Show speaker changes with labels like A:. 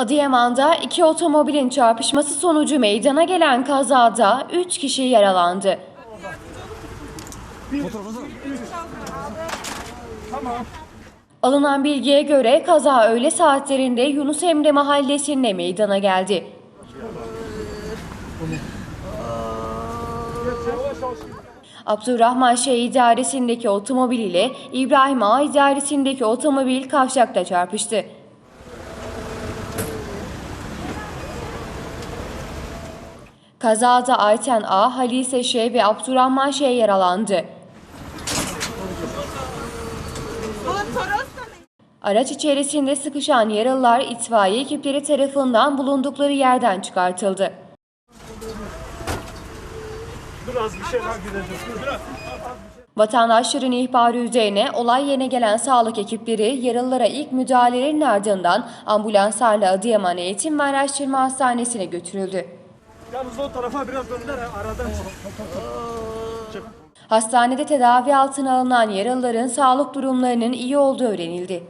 A: Adıyaman'da iki otomobilin çarpışması sonucu meydana gelen kazada 3 kişi yaralandı. Alınan bilgiye göre kaza öğle saatlerinde Yunus Emre mahallesinde meydana geldi. Abdurrahman Şeyh idaresindeki otomobil ile İbrahim Ağa idaresindeki otomobil kavşakta çarpıştı. Kazada Ayten A, Halise Şeyh ve Abdurrahman Şeyh yaralandı. Araç içerisinde sıkışan yaralılar itfaiye ekipleri tarafından bulundukları yerden çıkartıldı.
B: Biraz bir şey. Dur.
A: Vatandaşların ihbarı üzerine olay yerine gelen sağlık ekipleri yaralılara ilk müdahalelerin ardından ambulanslarla Adıyaman Eğitim ve Araştırma Hastanesi'ne götürüldü.
B: Yalnız o tarafa biraz döndüler aradan.
A: Hastanede tedavi altına alınan yaralıların sağlık durumlarının iyi olduğu öğrenildi.